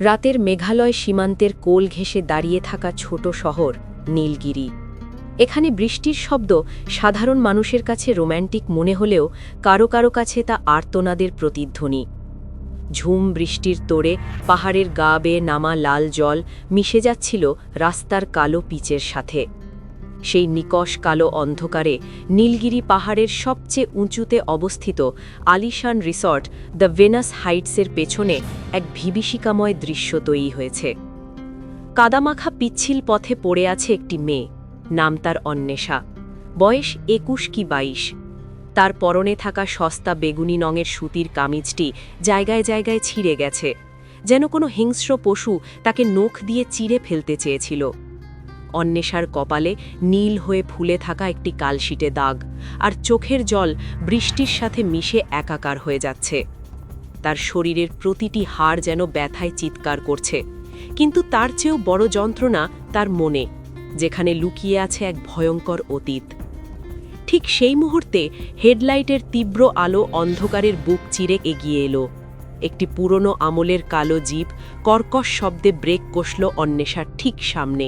রাতের মেঘালয় সীমান্তের কোল ঘেঁষে দাঁড়িয়ে থাকা ছোট শহর, নীলগিরি। এখানে বৃষ্টির শব্দ সাধারণ মানুষের কাছে রোম্যান্টিক মনে হলেও কারও কারও কাছে তা আর্তনাদের প্রতিধ্বনি। ঝুম বৃষ্টির তোড়ে পাহাড়ের গা বেয়ে নামা লাল জল মিশে যাচ্ছিল রাস্তার কালো পিচের সাথে। সেই নিকষ কালো অন্ধকারে নীলগিরি পাহাড়ের সবচেয়ে উঁচুতে অবস্থিত আলিশান রিসর্ট দ্য ভেনাস হাইটসের পেছনে এক ভিবিষিকাময় দৃশ্য তৈরি হয়েছে। কাদামাখা পিচ্ছিল পথে পড়ে আছে একটি মেয়ে, নাম তার অন্বেষা। বয়স একুশ কি বাইশ। তার পরনে থাকা সস্তা বেগুনি নঙের সুতির কামিজটি জায়গায় জায়গায় ছিঁড়ে গেছে, যেন কোনো হিংস্র পশু তাকে নখ দিয়ে চিড়ে ফেলতে চেয়েছিল। অন্বেষার কপালে নীল হয়ে ফুলে থাকা একটি কালশিটে দাগ, আর চোখের জল বৃষ্টির সাথে মিশে একাকার হয়ে যাচ্ছে। তার শরীরের প্রতিটি হাড় যেন ব্যথায় চিৎকার করছে, কিন্তু তার চেয়েও বড় যন্ত্রণা তার মনে, যেখানে লুকিয়ে আছে এক ভয়ঙ্কর অতীত। ঠিক সেই মুহূর্তে হেডলাইটের তীব্র আলো অন্ধকারের বুক চিরে এগিয়ে এলো। একটি পুরনো আমলের কালো জিপ কর্কশ শব্দে ব্রেক কষল অন্বেষার ঠিক সামনে।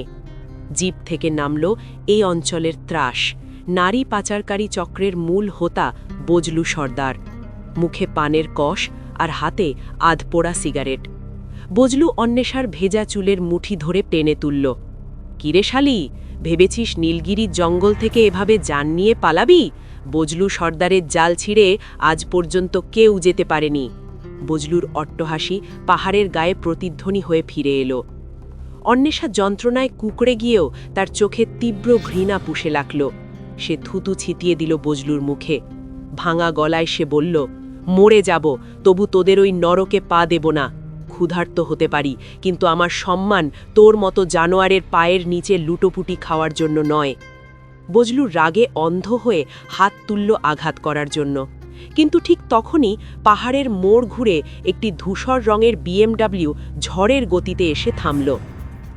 জিপ থেকে নামল এই অঞ্চলের ত্রাস। নারী পাচারকারী চক্রের মূল হোতা বজলু সর্দার। মুখে পানের কষ আর হাতে আধপোড়া সিগারেট। বজলু অন্বেষার ভেজা চুলের মুঠি ধরে টেনে তুলল, কিরে শালি, ভেবেছিস নীলগিরির জঙ্গল থেকে এভাবে যান নিয়ে পালাবি? বজলু সর্দারের জাল ছিঁড়ে আজ পর্যন্ত কেউ যেতে পারেনি। বজলুর অট্টহাসি পাহাড়ের গায়ে প্রতিধ্বনি হয়ে ফিরে এলো। অন্বেষা যন্ত্রণায় কুকড়ে গিয়েও তার চোখে তীব্র ঘৃণা পুষে লাগল। সে থুতু ছিটিয়ে দিল বজলুর মুখে। ভাঙা গলায় সে বলল, মরে যাব, তবু তোদের ওই নরকে পা দেব না। ক্ষুধার্ত হতে পারি, কিন্তু আমার সম্মান তোর মতো জানোয়ারের পায়ের নিচে লুটোপুটি খাওয়ার জন্য নয়। বজলু রাগে অন্ধ হয়ে হাত তুলল আঘাত করার জন্য। কিন্তু ঠিক তখনই পাহাড়ের মোড় ঘুরে একটি ধূসর রঙের বিএমডাব্লিউ ঝড়ের গতিতে এসে থামল।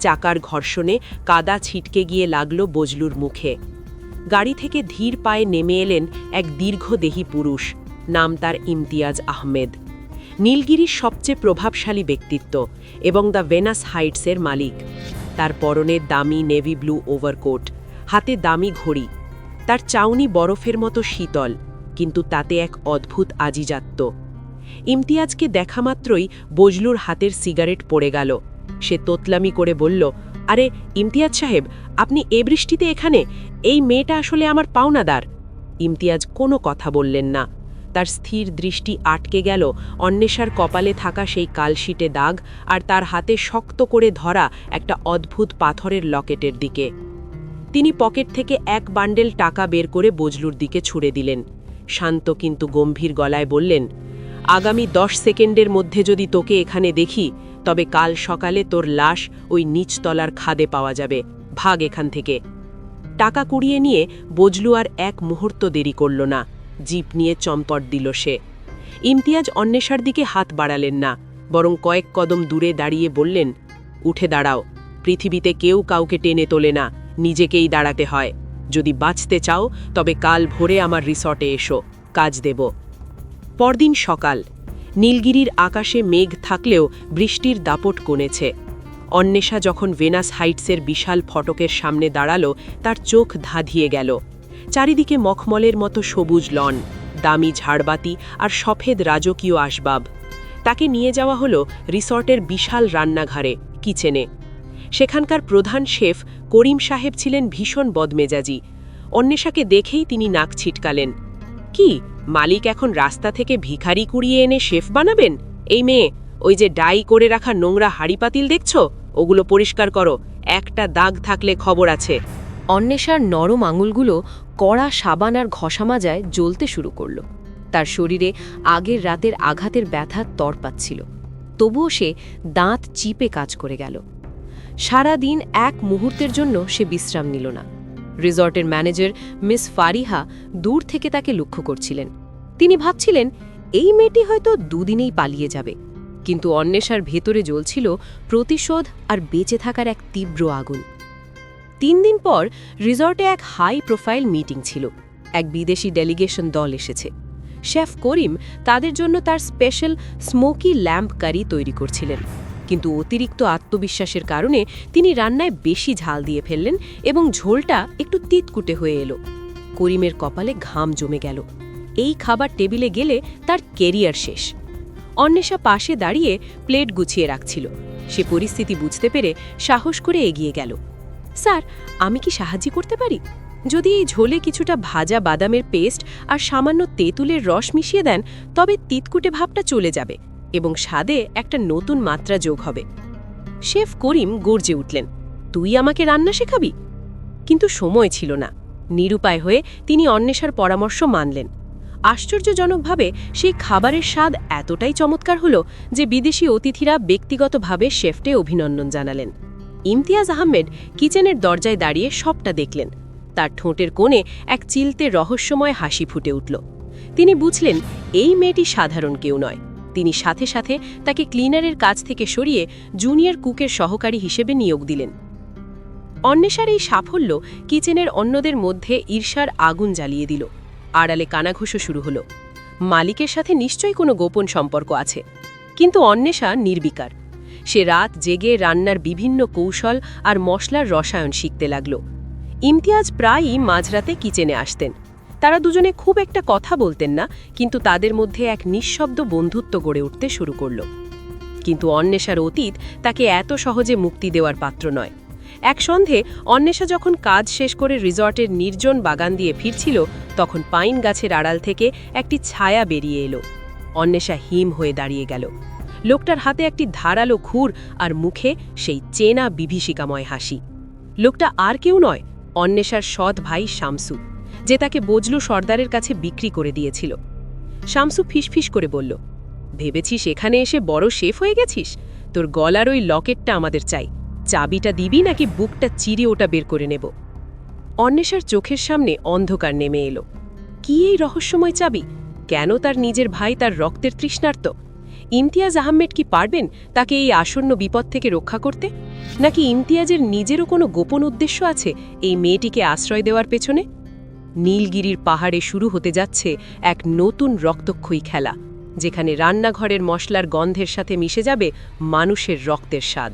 চাকার ঘর্ষণে কাদা ছিটকে গিয়ে লাগল বজলুর মুখে। গাড়ি থেকে ধীর পায়ে নেমে এলেন এক দীর্ঘদেহী পুরুষ, নাম তার ইমতিয়াজ আহমেদ। নীলগিরির সবচেয়ে প্রভাবশালী ব্যক্তিত্ব এবং দ্য ভেনাস হাইটসের মালিক। তার পরনে দামি নেভি ব্লু ওভারকোট, হাতে দামি ঘড়ি, তার চাউনি বরফের মতো শীতল, কিন্তু তাতে এক অদ্ভুত আজিজাত্য। ইমতিয়াজকে দেখামাত্রই বজলুর হাতের সিগারেট পড়ে গেল। সে তোতলামি করে বলল, আরে, ইমতিয়াজ সাহেব, আপনি এ বৃষ্টিতে এখানে? এই মেয়েটা আসলে আমার পাওনাদার। ইমতিয়াজ কোনো কথা বললেন না। তার স্থির দৃষ্টি আটকে গেল, অন্বেষার কপালে থাকা সেই কালশিটে দাগ আর তার হাতে শক্ত করে ধরা একটা অদ্ভুত পাথরের লকেটের দিকে। তিনি পকেট থেকে এক বান্ডেল টাকা বের করে বজলুর দিকে ছুড়ে দিলেন। শান্ত কিন্তু গম্ভীর গলায় বললেন আগামী দশ সেকেন্ডের মধ্যে যদি তোকে এখানে দেখি, তবে কাল সকালে তোর লাশ ওই নিচতলার খাদে পাওয়া যাবে। ভাগ এখান থেকে। টাকা কুড়িয়ে নিয়ে বজলু আর এক মুহূর্ত দেরি করল না। জিপ নিয়ে চম্পট দিল সে। ইমতিয়াজ অন্বেষার দিকে হাত বাড়ালেন না, বরং কয়েক কদম দূরে দাঁড়িয়ে বললেন, উঠে দাঁড়াও। পৃথিবীতে কেউ কাউকে টেনে তোলে না। নিজেকেই দাঁড়াতে হয়। যদি বাঁচতে চাও, তবে কাল ভোরে আমার রিসর্টে এসো। কাজ দেব। পরদিন সকাল। নীলগিরির আকাশে মেঘ থাকলেও বৃষ্টির দাপট কমেছে অন্বেষা যখন ভেনাস হাইটসের বিশাল ফটকের সামনে দাঁড়াল, তার চোখ ধাঁধিয়ে গেল। চারিদিকে মখমলের মতো সবুজ লন, দামি ঝাড়বাতি আর সফেদ রাজকীয় আসবাব। তাকে নিয়ে যাওয়া হলো রিসর্টের বিশাল রান্নাঘরে, কিচেনে। সেখানকার প্রধান শেফ করিম সাহেব ছিলেন ভীষণ বদমেজাজি। অন্বেষাকে দেখেই তিনি নাক ছিটকালেন। কি? মালিক এখন রাস্তা থেকে ভিখারি কুড়িয়ে এনে শেফ বানাবেন? এই মেয়ে, ওই যে ডাই করে রাখা নোংরা হাড়িপাতিল দেখছ? ওগুলো পরিষ্কার করো, একটা দাগ থাকলে খবর আছে। অন্বেষার নরম আঙুলগুলো কড়া সাবান আর ঘষা মাজায় জ্বলতে শুরু করল। তার শরীরে আগের রাতের আঘাতের ব্যথা তর পাচ্ছিল। তবুও সে দাঁত চিপে কাজ করে গেল। সারা দিন এক মুহূর্তের জন্য সে বিশ্রাম নিল না। রিসর্টের ম্যানেজার মিস ফারিহা দূর থেকে তাকে লক্ষ্য করছিলেন। তিনি ভাবছিলেন, এই মেয়েটি হয়তো দুদিনেই পালিয়ে যাবে। কিন্তু অন্বেষার ভেতরে জ্বলছিল প্রতিশোধ আর বেঁচে থাকার এক তীব্র আগুন। তিন দিন পর রিসর্টে এক হাই প্রোফাইল মিটিং ছিল। এক বিদেশি ডেলিগেশন দল এসেছে। শেফ করিম তাদের জন্য তার স্পেশাল স্মোকি ল্যাম্প কারি তৈরি করছিলেন। কিন্তু অতিরিক্ত আত্মবিশ্বাসের কারণে তিনি রান্নায় বেশি ঝাল দিয়ে ফেললেন এবং ঝোলটা একটু তিতকুটে হয়ে এলো। করিমের কপালে ঘাম জমে গেল। এই খাবার টেবিলে গেলে তার কেরিয়ার শেষ। অন্বেষা পাশে দাঁড়িয়ে প্লেট গুছিয়ে রাখছিল। সে পরিস্থিতি বুঝতে পেরে সাহস করে এগিয়ে গেল। স্যার, আমি কি সাহায্য করতে পারি? যদি এই ঝোলে কিছুটা ভাজা বাদামের পেস্ট আর সামান্য তেঁতুলের রস মিশিয়ে দেন, তবে তিতকুটে ভাবটা চলে যাবে। এবং স্বাদে একটা নতুন মাত্রা যোগ হবে। শেফ করিম গর্জে উঠলেন, তুই আমাকে রান্না শেখাবি? কিন্তু সময় ছিল না। নিরুপায় হয়ে তিনি অন্বেষার পরামর্শ মানলেন। আশ্চর্যজনকভাবে সেই খাবারের স্বাদ এতটাই চমৎকার হল যে বিদেশি অতিথিরা ব্যক্তিগতভাবে শেফটে অভিনন্দন জানালেন। ইমতিয়াজ আহমেদ কিচেনের দরজায় দাঁড়িয়ে সবটা দেখলেন। তার ঠোঁটের কোণে এক চিলতে রহস্যময় হাসি ফুটে উঠল। তিনি বুঝলেন, এই মেয়েটি সাধারণ কেউ নয়। তিনি সাথে সাথে তাকে ক্লিনারের কাজ থেকে সরিয়ে জুনিয়র কুকের সহকারী হিসেবে নিয়োগ দিলেন। অন্বেষার এই সাফল্য কিচেনের অন্যদের মধ্যে ঈর্ষার আগুন জ্বালিয়ে দিল। আড়ালে কানাঘুষো শুরু হলো। মালিকের সাথে নিশ্চয়ই কোনো গোপন সম্পর্ক আছে। কিন্তু অন্বেষা নির্বিকার। সে রাত জেগে রান্নার বিভিন্ন কৌশল আর মশলার রসায়ন শিখতে লাগল। ইমতিয়াজ প্রায়ই মাঝরাতে কিচেনে আসতেন। তারা দুজনে খুব একটা কথা বলতেন না, কিন্তু তাদের মধ্যে এক নিঃশব্দ বন্ধুত্ব গড়ে উঠতে শুরু করল। কিন্তু অন্বেষার অতীত তাকে এত সহজে মুক্তি দেওয়ার পাত্র নয়। এক সন্ধে অন্বেষা যখন কাজ শেষ করে রিসর্টের নির্জন বাগান দিয়ে ফিরছিল, তখন পাইন গাছের আড়াল থেকে একটি ছায়া বেরিয়ে এলো। অন্বেষা হিম হয়ে দাঁড়িয়ে গেল। লোকটার হাতে একটি ধারালো খুর আর মুখে সেই চেনা বিভীষিকাময় হাসি। লোকটা আর কেউ নয়, অন্বেষার সৎ ভাই শামসু। যে তাকে বজলু সর্দারের কাছে বিক্রি করে দিয়েছিল। শামসু ফিসফিস করে বলল, ভেবেছিস এখানে এসে বড় শেফ হয়ে গেছিস? তোর গলার ওই লকেটটা আমাদের চাই। চাবিটা দিবি নাকি বুকটা চিরে ওটা বের করে নেব? অন্বেষার চোখের সামনে অন্ধকার নেমে এলো। কি এই রহস্যময় চাবি? কেন তার নিজের ভাই তার রক্তের তৃষ্ণার্ত? ইমতিয়াজ আহমেদ কি পারবেন তাকে এই আসন্ন বিপদ থেকে রক্ষা করতে? নাকি ইমতিয়াজের নিজেরও কোনো গোপন উদ্দেশ্য আছে এই মেয়েটিকে আশ্রয় দেওয়ার পেছনে? নীলগিরির পাহাড়ে শুরু হতে যাচ্ছে এক নতুন রক্তক্ষয়ী খেলা, যেখানে রান্নাঘরের মশলার গন্ধের সাথে মিশে যাবে মানুষের রক্তের স্বাদ।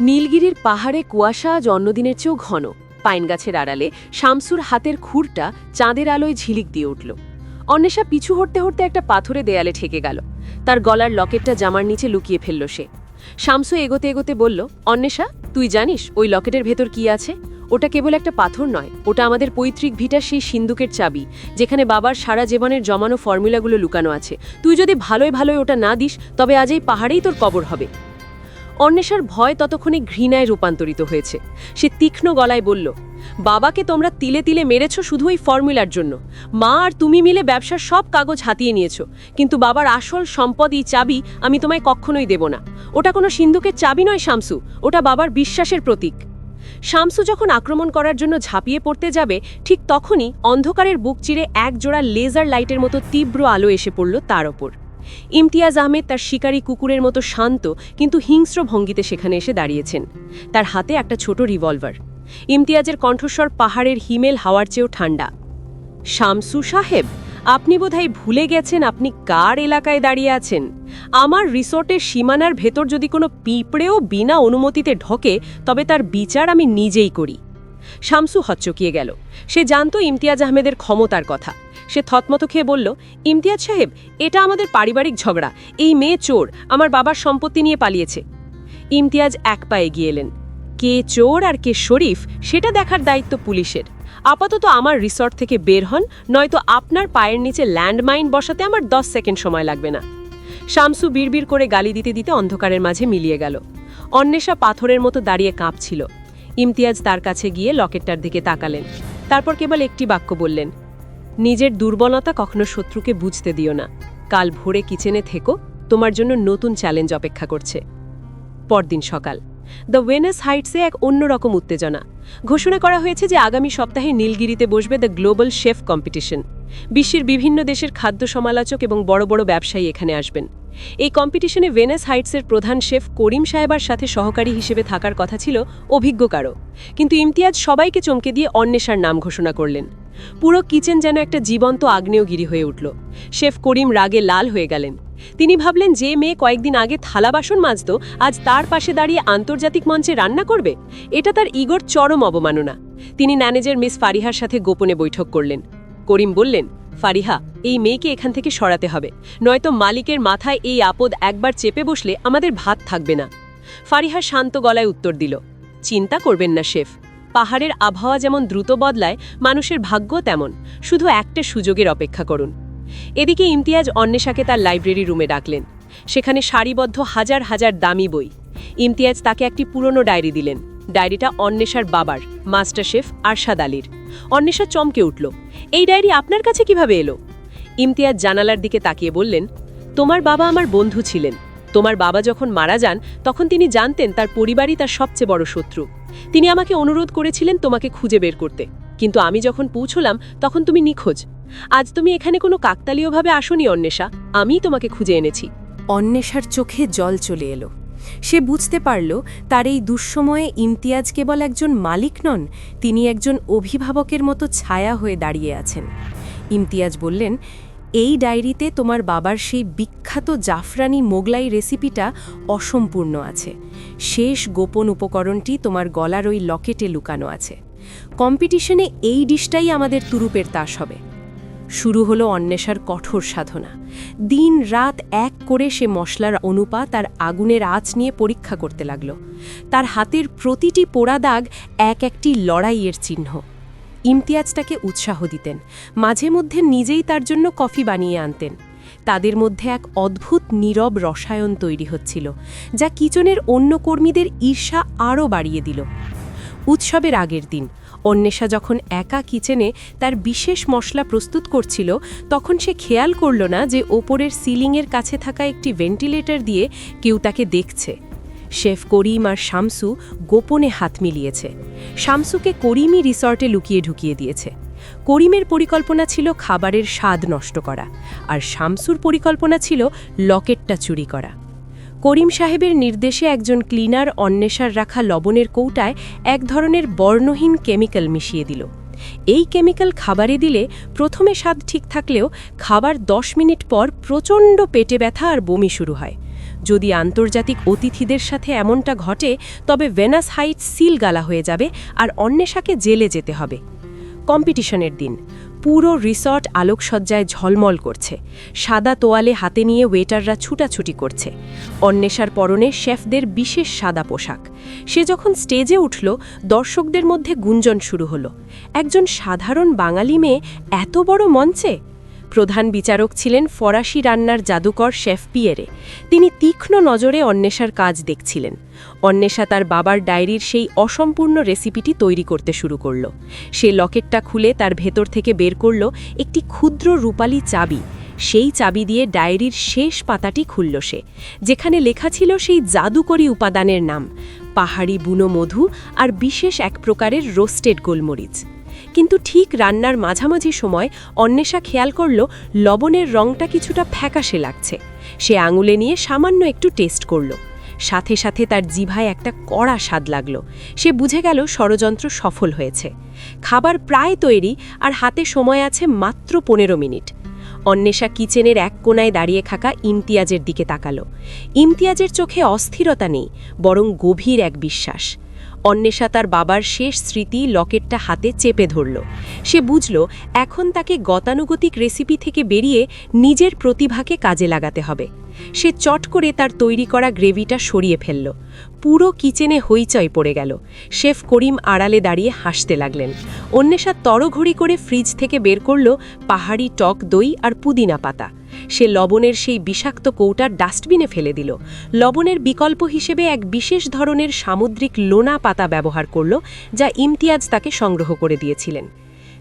নীলগিরির পাহাড়ে কুয়াশা আজ অন্যদিনের চেয়েও ঘন। পাইন গাছের আড়ালে শামসুর হাতের খুরটা চাঁদের আলোয় ঝিলিক দিয়ে উঠল। অন্বেষা পিছু হটতে হটতে একটা পাথরে দেয়ালে ঠেকে গেল। তার গলার লকেটটা জামার নিচে লুকিয়ে ফেলল সে। শামসু এগোতে এগোতে বলল, অন্বেষা, তুই জানিস ওই লকেটের ভেতর কি আছে? ওটা কেবল একটা পাথর নয়, ওটা আমাদের পৈতৃক ভিটার সেই সিন্দুকের চাবি, যেখানে বাবার সারা জীবনের জমানো ফর্মুলাগুলো লুকানো আছে। তুই যদি ভালোই ভালোই ওটা না দিস, তবে আজ এই পাহাড়েই তোর কবর হবে। অন্বেষার ভয় ততক্ষণে ঘৃণায় রূপান্তরিত হয়েছে। সে তীক্ষ্ণ গলায় বলল, বাবাকে তোমরা তিলে তিলে মেরেছ শুধু ওই ফর্মুলার জন্য। মা আর তুমি মিলে ব্যবসার সব কাগজ হাতিয়ে নিয়েছ। কিন্তু বাবার আসল সম্পদ এই চাবি আমি তোমায় কখনোই দেব না। ওটা কোনো সিন্ধুকের চাবি নয়, শামসু। ওটা বাবার বিশ্বাসের প্রতীক। শামসু যখন আক্রমণ করার জন্য ঝাঁপিয়ে পড়তে যাবে, ঠিক তখনই অন্ধকারের বুক চিরে এক জোড়া লেজার লাইটের মতো তীব্র আলো এসে পড়ল তার ওপর। ইমতিয়াজ আহমেদ তার শিকারী কুকুরের মতো শান্ত কিন্তু হিংস্র ভঙ্গিতে সেখানে এসে দাঁড়িয়েছেন। তার হাতে একটা ছোট রিভলভার। ইমতিয়াজের কণ্ঠস্বর পাহাড়ের হিমেল হাওয়ার চেয়েও ঠান্ডা। শামসু সাহেব? আপনি বোধহয় ভুলে গেছেন আপনি কার এলাকায় দাঁড়িয়ে আছেন? আমার রিসোর্টের সীমানার ভেতর যদি কোনো পিঁপড়েও বিনা অনুমতিতে ঢোকে, তবে তার বিচার আমি নিজেই করি। শামসু হচ্চকিয়ে গেল। সে জানত ইমতিয়াজ আহমেদের ক্ষমতার কথা। সে থতমত খেয়ে বলল, ইমতিয়াজ সাহেব, এটা আমাদের পারিবারিক ঝগড়া। এই মেয়ে চোর, আমার বাবার সম্পত্তি নিয়ে পালিয়েছে। ইমতিয়াজ এক পায়ে এগিয়ে এলেন। কে চোর আর কে শরীফ, সেটা দেখার দায়িত্ব পুলিশের। আপাতত আমার রিসর্ট থেকে বের হন, নয়তো আপনার পায়ের নিচে ল্যান্ডমাইন বসাতে আমার দশ সেকেন্ড সময় লাগবে না। শামসু বিড়বিড় করে গালি দিতে দিতে অন্ধকারের মাঝে মিলিয়ে গেল। অন্বেষা পাথরের মতো দাঁড়িয়ে কাঁপছিল। ইমতিয়াজ তার কাছে গিয়ে লকেটটার দিকে তাকালেন। তারপর কেবল একটি বাক্য বললেন, নিজের দুর্বলতা কখনো শত্রুকে বুঝতে দিও না। কাল ভোরে কিচেনে থেকো, তোমার জন্য নতুন চ্যালেঞ্জ অপেক্ষা করছে। পরদিন সকাল। দ্য ওয়েনেস হাইটসে এক অন্যরকম উত্তেজনা। ঘোষণা করা হয়েছে যে আগামী সপ্তাহে নীলগিরিতে বসবে দ্য গ্লোবাল শেফ কম্পিটিশন বিশ্বের বিভিন্ন দেশের খাদ্য সমালোচক এবং বড় বড় ব্যবসায়ী এখানে আসবেন। এই কম্পিটিশনে ভেনেস হাইটসের প্রধান শেফ করিম সাহেবার সাথে সহকারী হিসেবে থাকার কথা ছিল অভিজ্ঞ কারও কিন্তু ইমতিয়াজ সবাইকে চমকে দিয়ে অন্বেষার নাম ঘোষণা করলেন। পুরো কিচেন যেন একটা জীবন্ত আগ্নেয়গিরি হয়ে উঠল। শেফ করিম রাগে লাল হয়ে গেলেন। তিনি ভাবলেন যে মেয়ে কয়েকদিন আগে থালা বাসন মাজত, আজ তার পাশে দাঁড়িয়ে আন্তর্জাতিক মঞ্চে রান্না করবে? এটা তার ইগোর চরম অবমাননা। তিনি ম্যানেজার মিস ফারিহার সাথে গোপনে বৈঠক করলেন। করিম বললেন, ফারিহা, এই মেয়েকে এখান থেকে সরাতে হবে। নয়তো মালিকের মাথায় এই আপদ একবার চেপে বসলে আমাদের ভাত থাকবে না। ফারিহা শান্ত গলায় উত্তর দিল, চিন্তা করবেন না, শেফ। পাহাড়ের আবহাওয়া যেমন দ্রুত বদলায়, মানুষের ভাগ্য তেমন। শুধু একটা সুযোগের অপেক্ষা করুন। এদিকে ইমতিয়াজ অন্বেষাকে তার লাইব্রেরি রুমে ডাকলেন। সেখানে সারিবদ্ধ হাজার হাজার দামি বই। ইমতিয়াজ তাকে একটি পুরনো ডায়েরি দিলেন। ডায়েরিটা অন্বেষার বাবার, মাস্টার শেফ আরশাদ আলীর। অন্বেষা চমকে উঠল, এই ডায়েরি আপনার কাছে কীভাবে এলো? ইমতিয়াজ জানালার দিকে তাকিয়ে বললেন, তোমার বাবা আমার বন্ধু ছিলেন। তোমার বাবা যখন মারা যান, তখন তিনি জানতেন তার পরিবারই তার সবচেয়ে বড় শত্রু। তিনি আমাকে অনুরোধ করেছিলেন তোমাকে খুঁজে বের করতে। কিন্তু আমি যখন পৌঁছলাম, তখন তুমি নিখোঁজ। আজ তুমি এখানে কোনো কাকতালীয়ভাবে আসনি, অন্বেষা। আমিই তোমাকে খুঁজে এনেছি। অন্বেষার চোখে জল চলে এলো। সে বুঝতে পারল, তার এই দুঃসময়ে ইমতিয়াজ কেবল একজন মালিক নন, তিনি একজন অভিভাবকের মতো ছায়া হয়ে দাঁড়িয়ে আছেন। ইমতিয়াজ বললেন, এই ডায়েরিতে তোমার বাবার সেই বিখ্যাত জাফরানি মোগলাই রেসিপিটা অসম্পূর্ণ আছে। শেষ গোপন উপকরণটি তোমার গলার ওই লকেটে লুকানো আছে। কম্পিটিশনে এই ডিশটাই আমাদের তুরুপের তাস হবে। শুরু হলো অন্বেষার কঠোর সাধনা। দিন রাত এক করে সে মশলার অনুপাত আর আগুনের আঁচ নিয়ে পরীক্ষা করতে লাগল। তার হাতের প্রতিটি পোড়া দাগ এক একটি লড়াইয়ের চিহ্ন। ইমতিয়াজ তাকে উৎসাহ দিতেন, মাঝে মধ্যে নিজেই তার জন্য কফি বানিয়ে আনতেন। তাদের মধ্যে এক অদ্ভুত নীরব রসায়ন তৈরি হচ্ছিল, যা কিচনের অন্য কর্মীদের ঈর্ষা আরও বাড়িয়ে দিল। উৎসবের আগের দিন অন্বেষা যখন একা কিচেনে তার বিশেষ মশলা প্রস্তুত করছিল, তখন সে খেয়াল করল না যে ওপরের সিলিংয়ের কাছে থাকা একটি ভেন্টিলেটর দিয়ে কেউ তাকে দেখছে। শেফ করিম আর শামসু গোপনে হাত মিলিয়েছে। শামসুকে করিমই রিসর্টে লুকিয়ে ঢুকিয়ে দিয়েছে। করিমের পরিকল্পনা ছিল খাবারের স্বাদ নষ্ট করা, আর শামসুর পরিকল্পনা ছিল লকেটটা চুরি করা। করিম সাহেবের নির্দেশে একজন ক্লিনার অন্বেষার রাখা লবণের কৌটায় এক ধরনের বর্ণহীন কেমিক্যাল মিশিয়ে দিল। এই কেমিক্যাল খাবারে দিলে প্রথমে স্বাদ ঠিক থাকলেও খাবার দশ মিনিট পর প্রচণ্ড পেটে ব্যথা আর বমি শুরু হয়। যদি আন্তর্জাতিক অতিথিদের সাথে এমনটা ঘটে, তবে ভেনাস হাইটস সিল গালা হয়ে যাবে আর অন্বেষাকে জেলে যেতে হবে। কম্পিটিশনের দিন। পুরো রিসর্ট আলোকসজ্জায় ঝলমল করছে। সাদা তোয়ালে হাতে নিয়ে ওয়েটাররা ছুটাছুটি করছে। অন্বেষার পরনে শেফদের বিশেষ সাদা পোশাক। সে যখন স্টেজে উঠল, দর্শকদের মধ্যে গুঞ্জন শুরু হলো। একজন সাধারণ বাঙালি মেয়ে এত বড় মঞ্চে? প্রধান বিচারক ছিলেন ফরাসি রান্নার জাদুকর শেফ পিয়েরে। তিনি তীক্ষ্ণ নজরে অন্বেষার কাজ দেখছিলেন। অন্বেষা তার বাবার ডায়েরির সেই অসম্পূর্ণ রেসিপিটি তৈরি করতে শুরু করল। সে লকেটটা খুলে তার ভেতর থেকে বের করল একটি ক্ষুদ্র রূপালী চাবি। সেই চাবি দিয়ে ডায়েরির শেষ পাতাটি খুলল সে, যেখানে লেখা ছিল সেই জাদুকরী উপাদানের নাম, পাহাড়ি বুনো মধু আর বিশেষ এক প্রকারের রোস্টেড গোলমরিচ। কিন্তু ঠিক রান্নার মাঝামাঝি সময় অন্বেষা খেয়াল করল লবণের রংটা কিছুটা ফ্যাকাশে লাগছে। সে আঙুলে নিয়ে সামান্য একটু টেস্ট করল। সাথে সাথে তার জিভায় একটা কড়া স্বাদ লাগল। সে বুঝে গেল ষড়যন্ত্র সফল হয়েছে। খাবার প্রায় তৈরি আর হাতে সময় আছে মাত্র পনেরো মিনিট। অন্বেষা কিচেনের এক কোনায় দাঁড়িয়ে থাকা ইমতিয়াজের দিকে তাকালো। ইমতিয়াজের চোখে অস্থিরতা নেই, বরং গভীর এক বিশ্বাস। অন্বেষা তার বাবার শেষ স্মৃতি লকেটটা হাতে চেপে ধরল। সে বুঝল, এখন তাকে গতানুগতিক রেসিপি থেকে বেরিয়ে নিজের প্রতিভাকে কাজে লাগাতে হবে। সে চট করে তার তৈরি করা গ্রেভিটা সরিয়ে ফেলল। পুরো কিচেনে হইচই পড়ে গেল। শেফ করিম আড়ালে দাঁড়িয়ে হাসতে লাগলেন। অন্বেষা তরঘড়ি করে ফ্রিজ থেকে বের করল পাহাড়ি টক দই আর পুদিনা পাতা। সে লবণের সেই বিষাক্ত কৌটা ডাস্টবিনে ফেলে দিল। লবণের বিকল্প হিসেবে এক বিশেষ ধরনের সামুদ্রিক লোনা পাতা ব্যবহার করল, যা ইমতিয়াজ তাকে সংগ্রহ করে দিয়েছিলেন।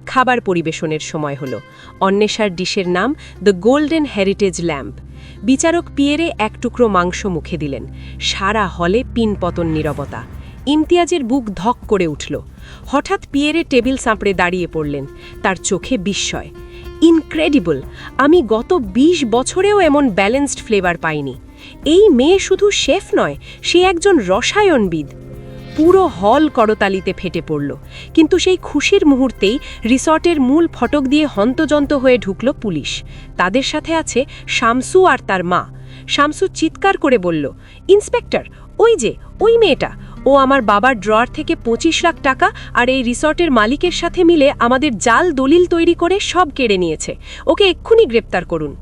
খাবার পরিবেশনের সময় হল। অন্বেষার ডিশের নাম দ্য গোল্ডেন হেরিটেজ ল্যাম্প বিচারক পিয়েরে এক টুকরো মাংস মুখে দিলেন। সারা হলে পিনপতন নিরবতা। ইমতিয়াজের বুক ধক করে উঠল। হঠাৎ পিয়েরে টেবিল সাঁপড়ে দাঁড়িয়ে পড়লেন। তার চোখে বিস্ময়। ইনক্রেডিবল! আমি গত ২০ বছরেও এমন ব্যালেন্সড ফ্লেভার পাইনি। এই মেয়ে শুধু শেফ নয়, সে একজন রসায়নবিদ। পুরো হল করতালিতে ফেটে পড়ল। কিন্তু সেই খুশির মুহূর্তেই রিসর্টের মূল ফটক দিয়ে হন্তজন্ত হয়ে ঢুকল পুলিশ। তাদের সাথে আছে শামসু আর তার মা। শামসু চিৎকার করে বলল, ইন্সপেক্টর, ওই যে, ওই মেয়েটা। ও আমার বাবার ড্রয়ার থেকে পঁচিশ লাখ টাকা আর এই রিসর্টের মালিকের সাথে মিলে আমাদের জাল দলিল তৈরি করে সব কেড়ে নিয়েছে। ওকে এক্ষুনি গ্রেপ্তার করুন।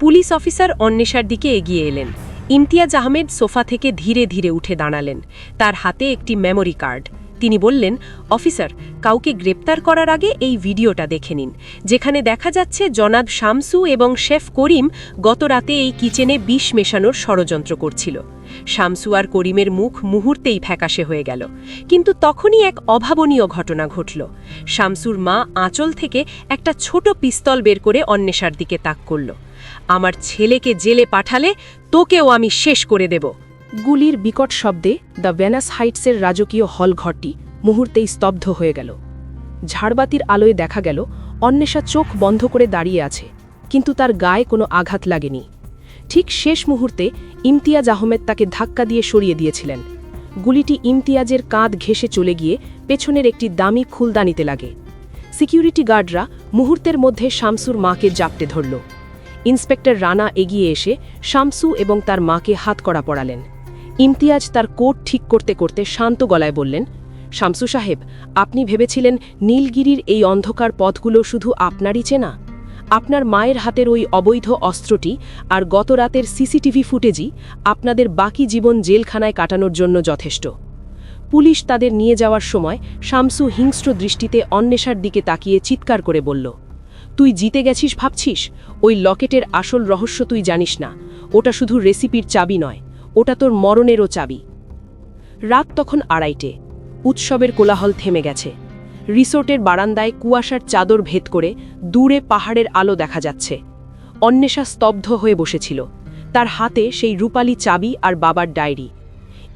পুলিশ অফিসার অন্বেষার দিকে এগিয়ে এলেন। ইমতিয়াজ আহমেদ সোফা থেকে ধীরে ধীরে উঠে দাঁড়ালেন। তার হাতে একটি মেমোরি কার্ড। তিনি বললেন, অফিসার, কাউকে গ্রেপ্তার করার আগে এই ভিডিওটা দেখে নিন, যেখানে দেখা যাচ্ছে জনাব শামসু এবং শেফ করিম গত রাতে এই কিচেনে বিষ মেশানোর ষড়যন্ত্র করছিল। শামসু আর করিমের মুখ মুহূর্তেই ফ্যাকাশে হয়ে গেল। কিন্তু তখনই এক অভাবনীয় ঘটনা ঘটল। শামসুর মা আঁচল থেকে একটা ছোট পিস্তল বের করে অন্বেষার দিকে তাক করল। আমার ছেলেকে জেলে পাঠালে তোকেও আমি শেষ করে দেব। গুলির বিকট শব্দে দ্য ভেনাস হাইটসের রাজকীয় হল ঘরটি মুহূর্তেই স্তব্ধ হয়ে গেল। ঝাড়বাতির আলোয় দেখা গেল, অন্বেষা চোখ বন্ধ করে দাঁড়িয়ে আছে, কিন্তু তার গায়ে কোনো আঘাত লাগেনি। ঠিক শেষ মুহূর্তে ইমতিয়াজ আহমেদ তাকে ধাক্কা দিয়ে সরিয়ে দিয়েছিলেন। গুলিটি ইমতিয়াজের কাঁধ ঘেঁষে চলে গিয়ে পেছনের একটি দামি ফুলদানিতে লাগে। সিকিউরিটি গার্ডরা মুহূর্তের মধ্যে শামসুর মাকে জাপটে ধরল। ইন্সপেক্টর রানা এগিয়ে এসে শামসু এবং তার মাকে হাত করা পড়ালেন। ইমতিয়াজ তার কোট ঠিক করতে করতে শান্ত গলায় বললেন, শামসু সাহেব, আপনি ভেবেছিলেন নীলগিরির এই অন্ধকার পথগুলো শুধু আপনারই চেনা? আপনার মায়ের হাতের ওই অবৈধ অস্ত্রটি আর গত রাতের সিসিটিভি ফুটেজই আপনাদের বাকি জীবন জেলখানায় কাটানোর জন্য যথেষ্ট। পুলিশ তাদের নিয়ে যাওয়ার সময় শামসু হিংস্র দৃষ্টিতে অন্বেষার দিকে তাকিয়ে চিৎকার করে বলল তুই জিতে গেছিস ভাবছিস? ওই লকেটের আসল রহস্য তুই জানিস না। ওটা শুধু রেসিপির চাবি নয়, ওটা তোর মরণেরও চাবি। রাত তখন আড়াইটে। উৎসবের কোলাহল থেমে গেছে। রিসোর্টের বারান্দায় কুয়াশার চাদর ভেদ করে দূরে পাহাড়ের আলো দেখা যাচ্ছে। অন্বেষা স্তব্ধ হয়ে বসেছিল। তার হাতে সেই রূপালী চাবি আর বাবার ডায়েরি।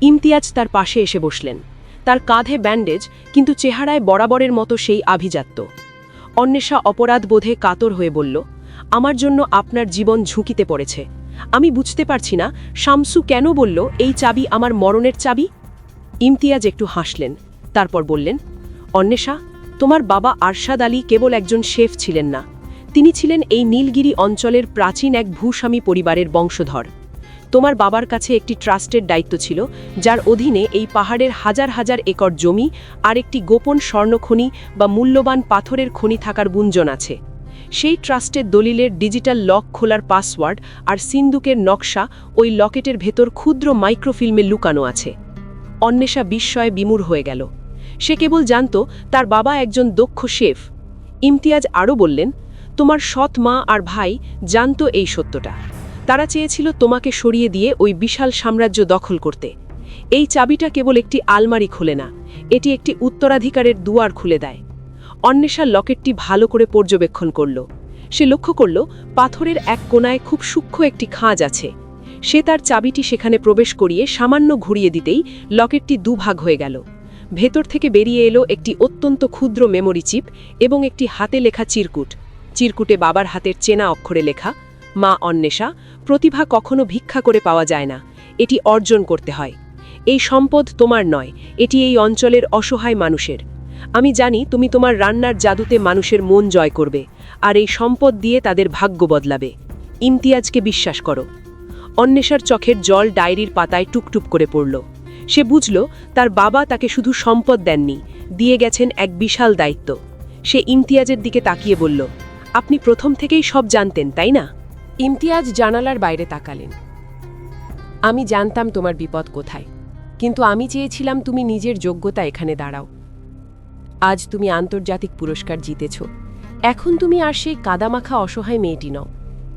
ইমতিয়াজ তার পাশে এসে বসলেন। তার কাঁধে ব্যান্ডেজ, কিন্তু চেহারায় বরাবরের মতো সেই আভিজাত্য। অন্বেষা অপরাধ বোধে কাতর হয়ে বলল, আমার জন্য আপনার জীবন ঝুঁকিতে পড়েছে। আমি বুঝতে পারছি না, শামসু কেন বলল, এই চাবি আমার মরণের চাবি? ইমতিয়াজ একটু হাসলেন, তারপর বললেন, অন্বেষা, তোমার বাবা আরশাদ আলী কেবল একজন শেফ ছিলেন না। তিনি ছিলেন এই নীলগিরি অঞ্চলের প্রাচীন এক ভূস্বামী পরিবারের বংশধর। তোমার বাবার কাছে একটি ট্রাস্টের দায়িত্ব ছিল, যার অধীনে এই পাহাড়ের হাজার হাজার একর জমি আর একটি গোপন স্বর্ণখনি বা মূল্যবান পাথরের খনি থাকার গুঞ্জন আছে। সেই ট্রাস্টের দলিলের ডিজিটাল লক খোলার পাসওয়ার্ড আর সিন্দুকের নকশা ওই লকেটের ভেতর ক্ষুদ্র মাইক্রোফিল্মে লুকানো আছে। অন্বেষা বিস্ময়ে বিমূর হয়ে গেল। সে কেবল জানত, তার বাবা একজন দক্ষ শেফ। ইমতিয়াজ আরও বললেন, তোমার সৎ মা আর ভাই জানত এই সত্যটা। তারা চেয়েছিল তোমাকে সরিয়ে দিয়ে ওই বিশাল সাম্রাজ্য দখল করতে। এই চাবিটা কেবল একটি আলমারি খুলে না, এটি একটি উত্তরাধিকারের দুয়ার খুলে দেয়। অন্বেষা লকেটটি ভালো করে পর্যবেক্ষণ করল। সে লক্ষ্য করল, পাথরের এক কোনায় খুব সূক্ষ্ম একটি খাঁজ আছে। সে তার চাবিটি সেখানে প্রবেশ করিয়ে সামান্য ঘুরিয়ে দিতেই লকেটটি দুভাগ হয়ে গেল। ভেতর থেকে বেরিয়ে এলো একটি অত্যন্ত ক্ষুদ্র মেমোরি চিপ এবং একটি হাতে লেখা চিরকুট। চিরকুটে বাবার হাতের চেনা অক্ষরে লেখা মা অন্বেষা, প্রতিভা কখনো ভিক্ষা করে পাওয়া যায় না। এটি অর্জন করতে হয়। এই সম্পদ তোমার নয়, এটি এই অঞ্চলের অসহায় মানুষের। আমি জানি তুমি তোমার রান্নার জাদুতে মানুষের মন জয় করবে, আর এই সম্পদ দিয়ে তাদের ভাগ্য বদলাবে। ইমতিয়াজকে বিশ্বাস করো। অন্বেষার চোখের জল ডায়েরির পাতায় টুকটুক করে পড়ল। সে বুঝল, তার বাবা তাকে শুধু সম্পদ দেননি, দিয়ে গেছেন এক বিশাল দায়িত্ব। সে ইমতিয়াজের দিকে তাকিয়ে বলল, আপনি প্রথম থেকেই সব জানতেন, তাই না? ইমতিয়াজ জানালার বাইরে তাকালেন। আমি জানতাম তোমার বিপদ কোথায়, কিন্তু আমি চেয়েছিলাম তুমি নিজের যোগ্যতা এখানে দাঁড়াও। আজ তুমি আন্তর্জাতিক পুরস্কার জিতেছ। এখন তুমি আর সেই কাদামাখা অসহায় মেয়েটি নও।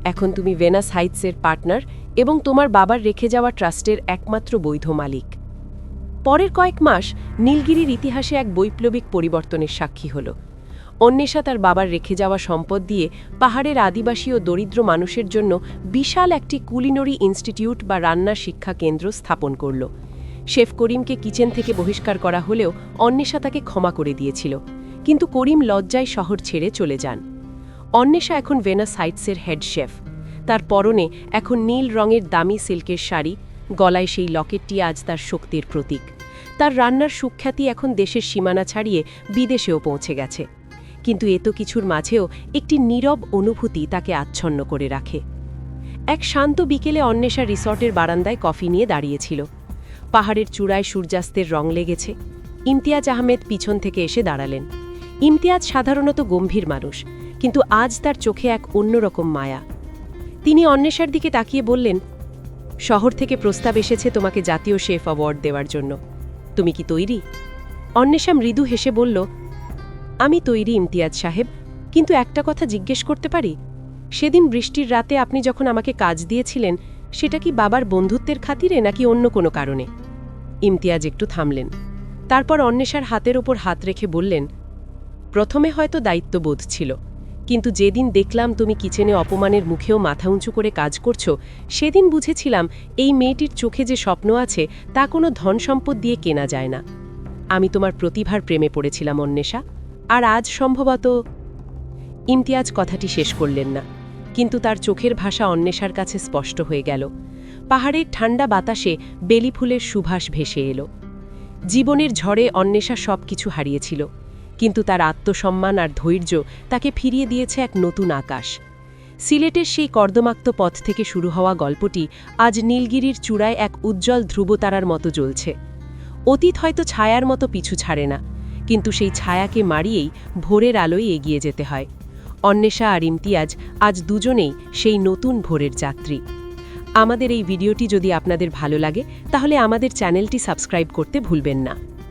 এখন তুমি ভেনাস হাইটসের পার্টনার এবং তোমার বাবার রেখে যাওয়া ট্রাস্টের একমাত্র বৈধ মালিক। পরের কয়েক মাস নীলগিরির ইতিহাসে এক বৈপ্লবিক পরিবর্তনের সাক্ষী হল। অন্বেষা তার বাবার রেখে যাওয়া সম্পদ দিয়ে পাহাড়ের আদিবাসী ও দরিদ্র মানুষের জন্য বিশাল একটি কুলিনরি ইনস্টিটিউট বা রান্নার শিক্ষা কেন্দ্র স্থাপন করল। শেফ করিমকে কিচেন থেকে বহিষ্কার করা হলেও অন্বেষা তাকে ক্ষমা করে দিয়েছিল। কিন্তু করিম লজ্জায় শহর ছেড়ে চলে যান। অন্বেষা এখন ভেনাস হাইটসের হেড শেফ। তার পরনে এখন নীল রঙের দামি সিল্কের শাড়ি, গলায় সেই লকেটটি আজ তার শক্তির প্রতীক। তার রান্নার সুখ্যাতি এখন দেশের সীমানা ছাড়িয়ে বিদেশেও পৌঁছে গেছে। কিন্তু এত কিছুর মাঝেও একটি নীরব অনুভূতি তাকে আচ্ছন্ন করে রাখে। এক শান্ত বিকেলে অন্বেষা রিসর্টের বারান্দায় কফি নিয়ে দাঁড়িয়েছিল। পাহাড়ের চূড়ায় সূর্যাস্তের রং লেগেছে। ইমতিয়াজ আহমেদ পিছন থেকে এসে দাঁড়ালেন। ইমতিয়াজ সাধারণত গম্ভীর মানুষ, কিন্তু আজ তার চোখে এক অন্যরকম মায়া। তিনি অন্বেষার দিকে তাকিয়ে বললেন, শহর থেকে প্রস্তাব এসেছে তোমাকে জাতীয় শেফ অ্যাওয়ার্ড দেওয়ার জন্য। তুমি কি তৈরি? অন্বেষা মৃদু হেসে বলল আমি তৈরি ইমতিয়াজ সাহেব, কিন্তু একটা কথা জিজ্ঞেস করতে পারি? সেদিন বৃষ্টির রাতে আপনি যখন আমাকে কাজ দিয়েছিলেন, সেটা কি বাবার বন্ধুত্বের খাতিরে নাকি অন্য কোনো কারণে? ইমতিয়াজ একটু থামলেন, তারপর অন্বেষার হাতের ওপর হাত রেখে বললেন, প্রথমে হয়তো দায়িত্ববোধ ছিল, কিন্তু যেদিন দেখলাম তুমি কিচেনে অপমানের মুখেও মাথা উঁচু করে কাজ করছ, সেদিন বুঝেছিলাম এই মেয়েটির চোখে যে স্বপ্ন আছে, তা কোনো ধন সম্পদ দিয়ে কেনা যায় না। আমি তোমার প্রতিভার প্রেমে পড়েছিলাম, অন্বেষা। আর আজ সম্ভবত ইমতিয়াজ কথাটি শেষ করলেন না। কিন্তু তার চোখের ভাষা অন্বেষার কাছে স্পষ্ট হয়ে গেল। পাহাড়ের ঠান্ডা বাতাসে বেলি ফুলের সুভাষ ভেসে এলো। জীবনের ঝড়ে অন্বেষা সব কিছু হারিয়েছিল, কিন্তু তার আত্মসম্মান আর ধৈর্য তাকে ফিরিয়ে দিয়েছে এক নতুন আকাশ। সিলেটের সেই কর্দমাক্ত পথ থেকে শুরু হওয়া গল্পটি আজ নীলগিরির চূড়ায় এক উজ্জ্বল ধ্রুবতারার মতো জ্বলছে। অতীত হয়তো ছায়ার মতো পিছু ছাড়ে না কিন্তু সেই ছায়াকে মারিয়েই ভোরের আলোয় এগিয়ে যেতে হয়। অন্বেষা আর ইমতিয়াজ আজ দুজনেই সেই নতুন ভোরের যাত্রী। আমাদের এই ভিডিওটি যদি আপনাদের ভালো লাগে, তাহলে আমাদের চ্যানেলটি সাবস্ক্রাইব করতে ভুলবেন না।